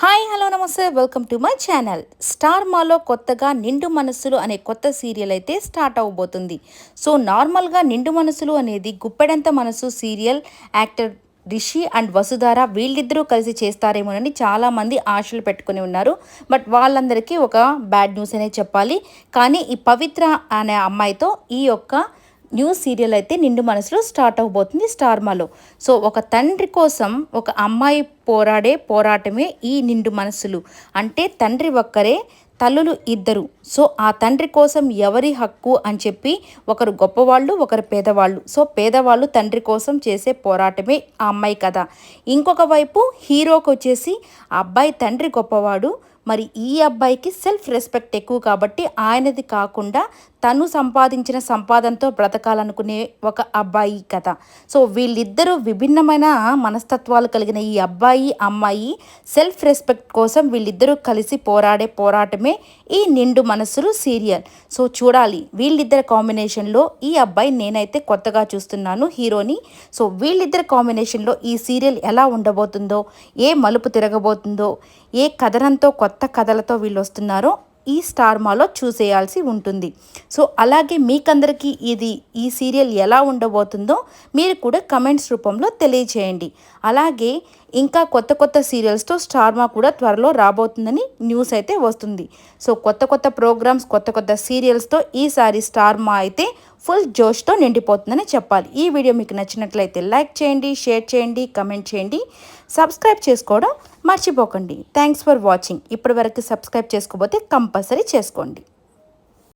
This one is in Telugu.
హాయ్ హలో నమస్తే. Welcome to my channel. Star మాలో కొత్తగా నిండు మనసులు అనే కొత్త సీరియల్ అయితే స్టార్ట్ అవ్వబోతుంది సో నార్మల్గా నిండు మనసులు అనేది గుప్పెడంత మనసు serial actor Rishi and Vasudhara వీళ్ళిద్దరూ కలిసి చేస్తారేమోనని చాలామంది ఆశలు పెట్టుకుని ఉన్నారు. బట్ వాళ్ళందరికీ ఒక బ్యాడ్ న్యూస్ అనే చెప్పాలి. కానీ ఈ పవిత్ర అనే అమ్మాయితో ఈ యొక్క న్యూ సీరియల్ అయితే నిండు మనసులో స్టార్ట్ అవబోతుంది స్టార్మాలో సో ఒక తండ్రి కోసం ఒక అమ్మాయి పోరాడే పోరాటమే ఈ నిండు మనసులు. అంటే తండ్రి ఒక్కరే తల్లులు ఇద్దరు. సో ఆ తండ్రి కోసం ఎవరి హక్కు అని చెప్పి ఒకరు గొప్పవాళ్ళు ఒకరు పేదవాళ్ళు. సో పేదవాళ్ళు తండ్రి కోసం చేసే పోరాటమే ఆ అమ్మాయి కథ. ఇంకొక వైపు హీరోకి వచ్చేసి ఆ అబ్బాయి తండ్రి గొప్పవాడు. మరి ఈ అబ్బాయికి సెల్ఫ్ రెస్పెక్ట్ ఎక్కువ కాబట్టి ఆయనది కాకుండా తను సంపాదించిన సంపాదనతో బ్రతకాలనుకునే ఒక అబ్బాయి కథ. సో వీళ్ళిద్దరూ విభిన్నమైన మనస్తత్వాలు కలిగిన ఈ అబ్బాయి అమ్మాయి సెల్ఫ్ రెస్పెక్ట్ కోసం వీళ్ళిద్దరూ కలిసి పోరాడే పోరాటమే ఈ నిండు మనసులు సీరియల్. సో చూడాలి వీళ్ళిద్దరి కాంబినేషన్లో ఈ అబ్బాయి నేనైతే కొత్తగా చూస్తున్నాను హీరోని. సో వీళ్ళిద్దరి కాంబినేషన్లో ఈ సీరియల్ ఎలా ఉండబోతుందో ఏ మలుపు తిరగబోతుందో ఏ కథనంతో కొత్త కథలతో వీళ్ళు వస్తున్నారో ఈ స్టార్ మాలో చూసేయాల్సి ఉంటుంది. సో అలాగే మీకందరికీ ఇది ఈ సీరియల్ ఎలా ఉండబోతుందో మీరు కూడా కమెంట్స్ రూపంలో తెలియచేయండి. అలాగే ఇంకా కొత్త కొత్త సీరియల్స్తో స్టార్మా కూడా త్వరలో రాబోతుందని న్యూస్ అయితే వస్తుంది. సో కొత్త కొత్త ప్రోగ్రామ్స్ కొత్త కొత్త సీరియల్స్తో ఈసారి స్టార్మా అయితే ఫుల్ జోష్తో నిండిపోతుందని చెప్పాలి. ఈ వీడియో మీకు నచ్చినట్లయితే లైక్ చేయండి షేర్ చేయండి కమెంట్ చేయండి. సబ్స్క్రైబ్ చేసుకోవడం మర్చిపోకండి. థ్యాంక్స్ ఫర్ వాచింగ్ ఇప్పటి వరకు సబ్స్క్రైబ్ చేసుకోకపోతే కంపల్సరీ చేసుకోండి.